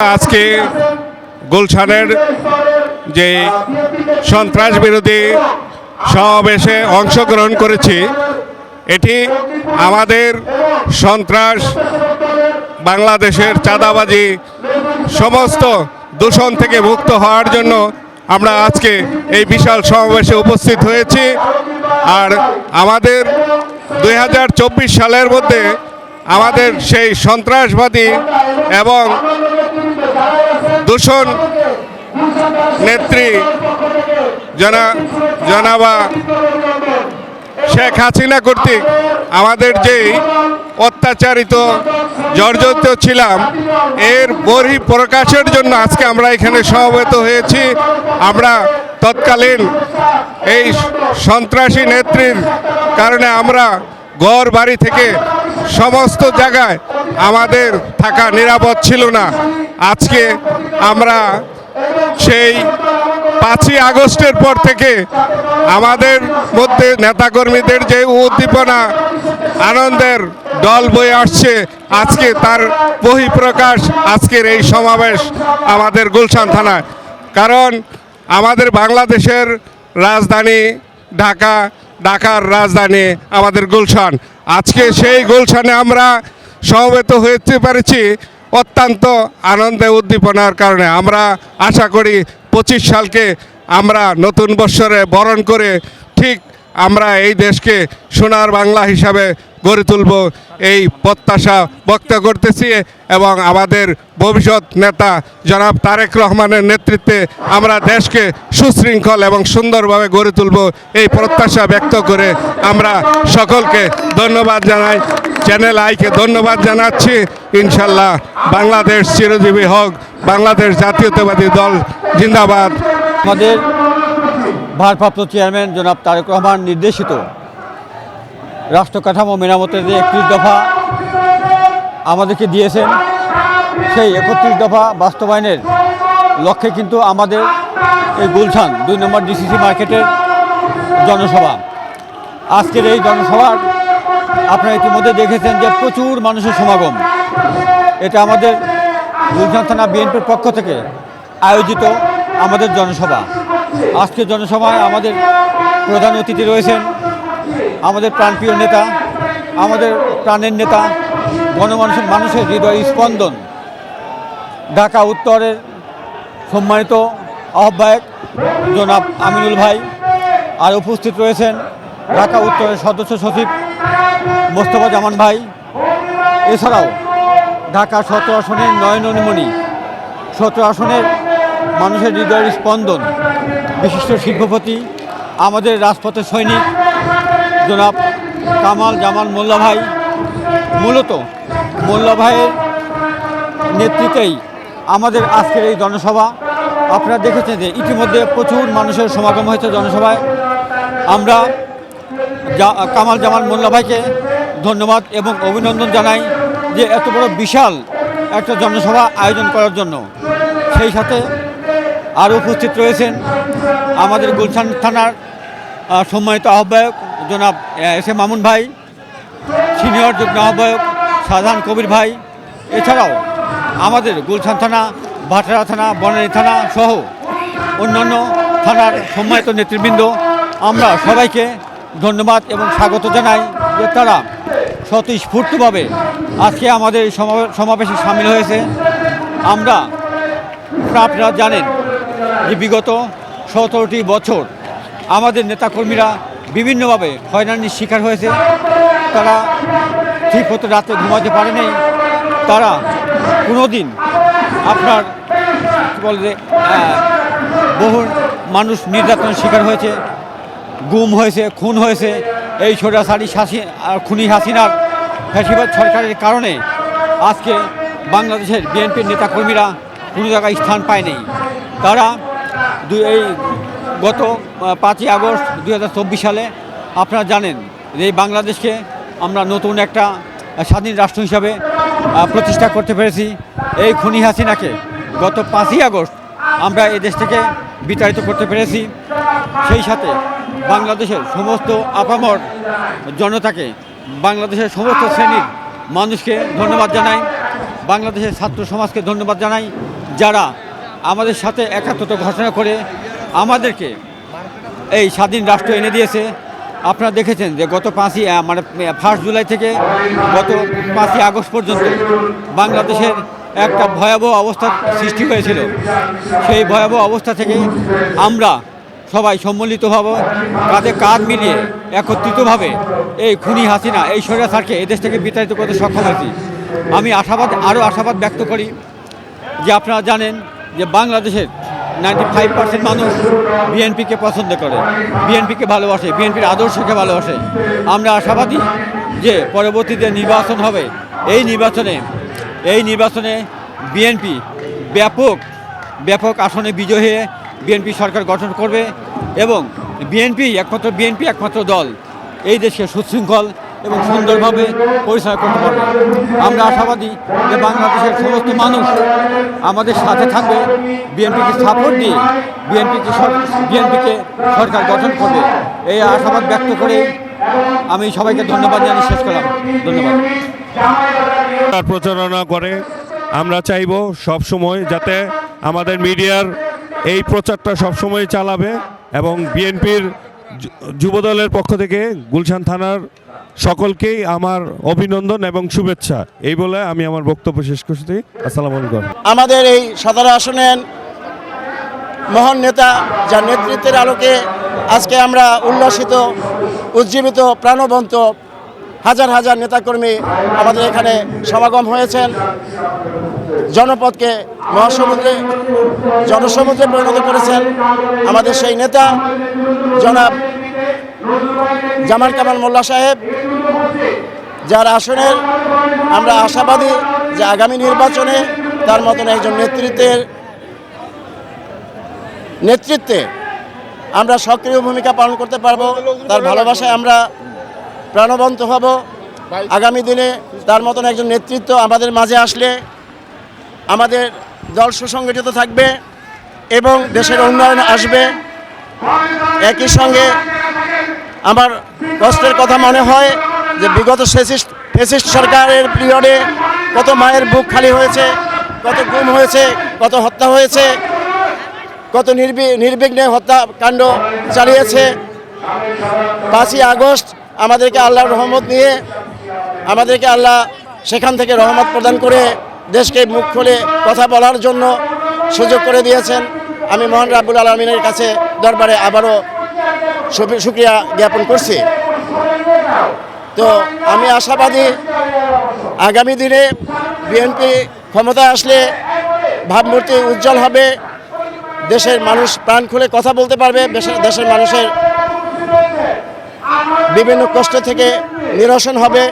আজকে গুলশানের যে সন্ত্রাস বিরোধী সমাবেশে অংশগ্রহণ করেছি, এটি আমাদের সন্ত্রাস, বাংলাদেশের চাঁদাবাজি, সমস্ত দূষণ থেকে মুক্ত হওয়ার জন্য আমরা আজকে এই বিশাল সমাবেশে উপস্থিত হয়েছি। আর আমাদের দু হাজার চব্বিশ সালের মধ্যে আমাদের সেই সন্ত্রাসবাদী এবং দূষণ নেত্রী জানা জানাবা শেখ হাসিনা কর্তৃক আমাদের যেই অত্যাচারিত, জর্জরিত ছিলাম, এর বহি প্রকাশের জন্য আজকে আমরা এখানে সমবেত হয়েছি। আমরা তৎকালীন এই সন্ত্রাসী নেত্রীর কারণে আমরা ঘর বাড়ি থেকে সমস্ত জায়গায় আমাদের থাকা নিরাপদ ছিল না। আজকে আমরা সেই পাঁচই আগস্টের পর থেকে আমাদের মধ্যে নেতাকর্মীদের যে উদ্দীপনা, আনন্দের দল বয়ে আসছে, আজকে তার বহিঃপ্রকাশ, আজকের এই সমাবেশ আমাদের গুলশান থানায়। কারণ আমাদের বাংলাদেশের রাজধানী ঢাকা, ঢাকার রাজধানী আমাদের গুলশান। আজকে সেই গুলশানে আমরা সমবেত হতে পেরেছি। অত্যন্ত আনন্দে উদ্দীপনার কারণে আমরা আশা করি পঁচিশ সালকে আমরা নতুন বৎসরে বরণ করে আমরা এই দেশকে সোনার বাংলা হিসাবে গড়ে তুলব। এই প্রত্যাশা ব্যক্ত করতেছি এবং আমাদের ভবিষ্যৎ নেতা জনাব তারেক রহমানের নেতৃত্বে আমরা দেশকে সুশৃঙ্খল এবং সুন্দরভাবে গড়ে তুলব এই প্রত্যাশা ব্যক্ত করে আমরা সকলকে ধন্যবাদ জানাই। চ্যানেল আইকে ধন্যবাদ জানাচ্ছি। ইনশাল্লাহ বাংলাদেশ চিরজীবী হোক। বাংলাদেশ জাতীয়তাবাদী দল, জিন্দাবাদ। আমাদের ভারপ্রাপ্ত চেয়ারম্যান জনাব তারেক রহমান নির্দেশিত রাষ্ট্র কাঠামো মেরামতের যে একত্রিশ দফা আমাদেরকে দিয়েছেন, সেই একত্রিশ দফা বাস্তবায়নের লক্ষ্যে কিন্তু আমাদের এই গুলশান দুই নম্বর ডিসিসি মার্কেটের জনসভা। আজকের এই জনসভার আপনারা ইতিমধ্যে দেখেছেন যে প্রচুর মানুষের সমাগম। এটা আমাদের গুলশান থানা বিএনপির পক্ষ থেকে আয়োজিত আমাদের জনসভা। আজকের জনসভায় আমাদের প্রধান অতিথি রয়েছেন আমাদের প্রাণপ্রিয় নেতা, আমাদের প্রাণের নেতা, গণমানুষের মানুষের হৃদয় স্পন্দন। ঢাকা উত্তরের সম্মানিত আহ্বায়ক জনাব আমিনুল ভাই আর উপস্থিত রয়েছেন ঢাকা উত্তরের সদস্য সচিব মোস্তফা জামান ভাই। এছাড়াও ঢাকা সতেরো আসনের নয়নমণি, সতেরো আসনের মানুষের হৃদয়ের স্পন্দন। বিশিষ্ট শিল্পপতি আমাদের রাজপথের সৈনিক, জনাব কামাল জামাল মোল্লা ভাই। মূলত মোল্লা ভাইয়ের নেতৃত্বেই আমাদের আজকের এই জনসভা। আপনারা দেখেছেন যে ইতিমধ্যে প্রচুর মানুষের সমাগম হয়েছে জনসভায়। আমরা কামাল জামাল মোল্লা ভাইকে ধন্যবাদ এবং অভিনন্দন জানাই যে এত বড় বিশাল একটা জনসভা আয়োজন করার জন্য। সেই সাথে আরও উপস্থিত রয়েছেন আমাদের গুলশান থানার সম্মানিত আহ্বায়ক জনাব এস এ মামুন ভাই, সিনিয়র যুগ্ম আহ্বায়ক শাহজাহান কবির ভাই, এছাড়াও আমাদের গুলশান থানা, ভাটারা থানা বনানী থানা সহ অন্যান্য থানার সম্মানিত নেতৃবৃন্দ, আমরা সবাইকে ধন্যবাদ এবং স্বাগত জানাই যে তারা স্বতঃস্ফূর্তভাবে আজকে আমাদের সমাবেশে সামিল হয়েছে। আমরা আপনারা জানেন যে বিগত সতেরোটি বছর আমাদের নেতাকর্মীরা বিভিন্নভাবে হয়রানির শিকার হয়েছে। তারা ঠিক মতো রাতে ঘুমাতে পারেনি তারা কোনো দিন আপনার, কী বলে বহু মানুষ নির্যাতনের শিকার হয়েছে, গুম হয়েছে, খুন হয়েছে। এই ছোটাছাড়ি শাসি খুনি হাসিনার ফ্যাসিবাদ সরকারের কারণে আজকে বাংলাদেশের বিএনপির নেতাকর্মীরা কোনো জায়গায় স্থান পায়নি তারা দুই এই গত পাঁচই আগস্ট দু হাজার চব্বিশ সালে আপনারা জানেন যে এই বাংলাদেশকে আমরা নতুন একটা স্বাধীন রাষ্ট্র হিসাবে প্রতিষ্ঠা করতে পেরেছি। এই খুনি হাসিনাকে গত পাঁচই আগস্ট আমরা এই দেশ থেকে বিতাড়িত করতে পেরেছি। সেই সাথে বাংলাদেশের সমস্ত আপামর জনতাকে, বাংলাদেশের সমস্ত শ্রেণির মানুষকে ধন্যবাদ জানাই। বাংলাদেশের ছাত্র সমাজকে ধন্যবাদ জানাই। যারা আমাদের সাথে একাত্মতা ঘোষণা করে আমাদেরকে এই স্বাধীন রাষ্ট্র এনে দিয়েছে। আপনারা দেখেছেন যে গত পাঁচই মানে ফার্স্ট জুলাই থেকে গত পাঁচই আগস্ট পর্যন্ত বাংলাদেশের একটা ভয়াবহ অবস্থার সৃষ্টি হয়েছিল। সেই ভয়াবহ অবস্থা থেকে আমরা সবাই সম্মিলিতভাবে কাঁধে কাঁধ মিলিয়ে একত্রিতভাবে এই খুনি হাসিনা, এই স্বৈরাচারকে এদেশ থেকে বিতাড়িত করতে সক্ষম হয়েছি। আমি আশাবাদ, আরও আশাবাদ ব্যক্ত করি যে আপনারা জানেন যে বাংলাদেশের নাইনটি ফাইভ পার্সেন্ট মানুষ বিএনপিকে পছন্দ করে, বিএনপিকে ভালোবাসে, বিএনপির আদর্শকে ভালোবাসে। আমরা আশাবাদী যে পরবর্তীতে নির্বাচন হবে। এই নির্বাচনে এই নির্বাচনে বিএনপি ব্যাপক ব্যাপক আসনে বিজয়ী হয়ে বিএনপি সরকার গঠন করবে এবং বিএনপি একমাত্র বিএনপি একমাত্র দল। এই দেশকে সুশৃঙ্খল এবং সুন্দরভাবে পরিচয় করতে পারবে। আমরা আশাবাদী যে বাংলাদেশের সমস্ত মানুষ আমাদের সাথে থাকবে, বিএনপিকে সাপোর্ট দিয়ে বিএনপিকে বিএনপিকে সরকার গঠন করবে। এই আশাবাদ ব্যক্ত করে আমি সবাইকে ধন্যবাদ জানিয়ে শেষ করলাম। ধন্যবাদ। তার প্রচারণা করে আমরা চাইব সব সময় যাতে আমাদের মিডিয়ার এই প্রচারটা সব সময় চালাবে এবং বিএনপির যুবদলের পক্ষ থেকে গুলশান থানার সকলকেই আমার অভিনন্দন এবং শুভেচ্ছা। এই বলে আমি আমার বক্তব্য শেষ করছি। আসসালাম আলাইকুম। আমাদের এই সদর আসনের মহান নেতা, যার নেতৃত্বের আলোকে আজকে আমরা উল্লাসিত, উজ্জীবিত, প্রাণবন্ত হাজার হাজার নেতাকর্মী আমাদের এখানে সমাগম হয়েছেন। জনপদকে, মহাসমুদ্রে, জনসমুদ্রে পরিণত করেছেন আমাদের সেই নেতা, জনাব জামাল কামাল মোল্লা সাহেব, যার আসনের আমরা আশাবাদী যে আগামী নির্বাচনে তার মতন একজন নেতৃত্বের নেতৃত্বে আমরা সক্রিয় ভূমিকা পালন করতে পারব। তার ভালোবাসায় আমরা প্রাণবন্ত হব। আগামী দিনে তার মতন একজন নেতৃত্ব আমাদের মাঝে আসলে আমাদের দল সুসংগঠিত থাকবে এবং দেশের উন্নয়ন আসবে। একই সঙ্গে আমার কষ্টের কথা মনে হয় যে বিগত ফেসিস্ট ফেসিস্ট সরকারের পিরিয়ডে কত মায়ের বুক খালি হয়েছে কত গুম হয়েছে কত হত্যা হয়েছে কত নির্বি নির্বিঘ্নে হত্যাকাণ্ড চালিয়েছে। পাঁচই আগস্ট আমাদেরকে আল্লাহর রহমত নিয়ে আমাদেরকে আল্লাহ সেখান থেকে রহমত প্রদান করে দেশকে মুখ খুলে কথা বলার জন্য সুযোগ করে দিয়েছেন। আমি মোহন রাব্বুল আলমিনের কাছে দরবারে আবারও সুক্রিয়া জ্ঞাপন করছি। তো আমি আশাবাদী আগামী দিনে বিএনপি ক্ষমতায় আসলে ভাবমূর্তি উজ্জ্বল হবে, দেশের মানুষ প্রাণ খুলে কথা বলতে পারবে দেশের মানুষের বিভিন্ন কষ্ট থেকে নিরসন হবে।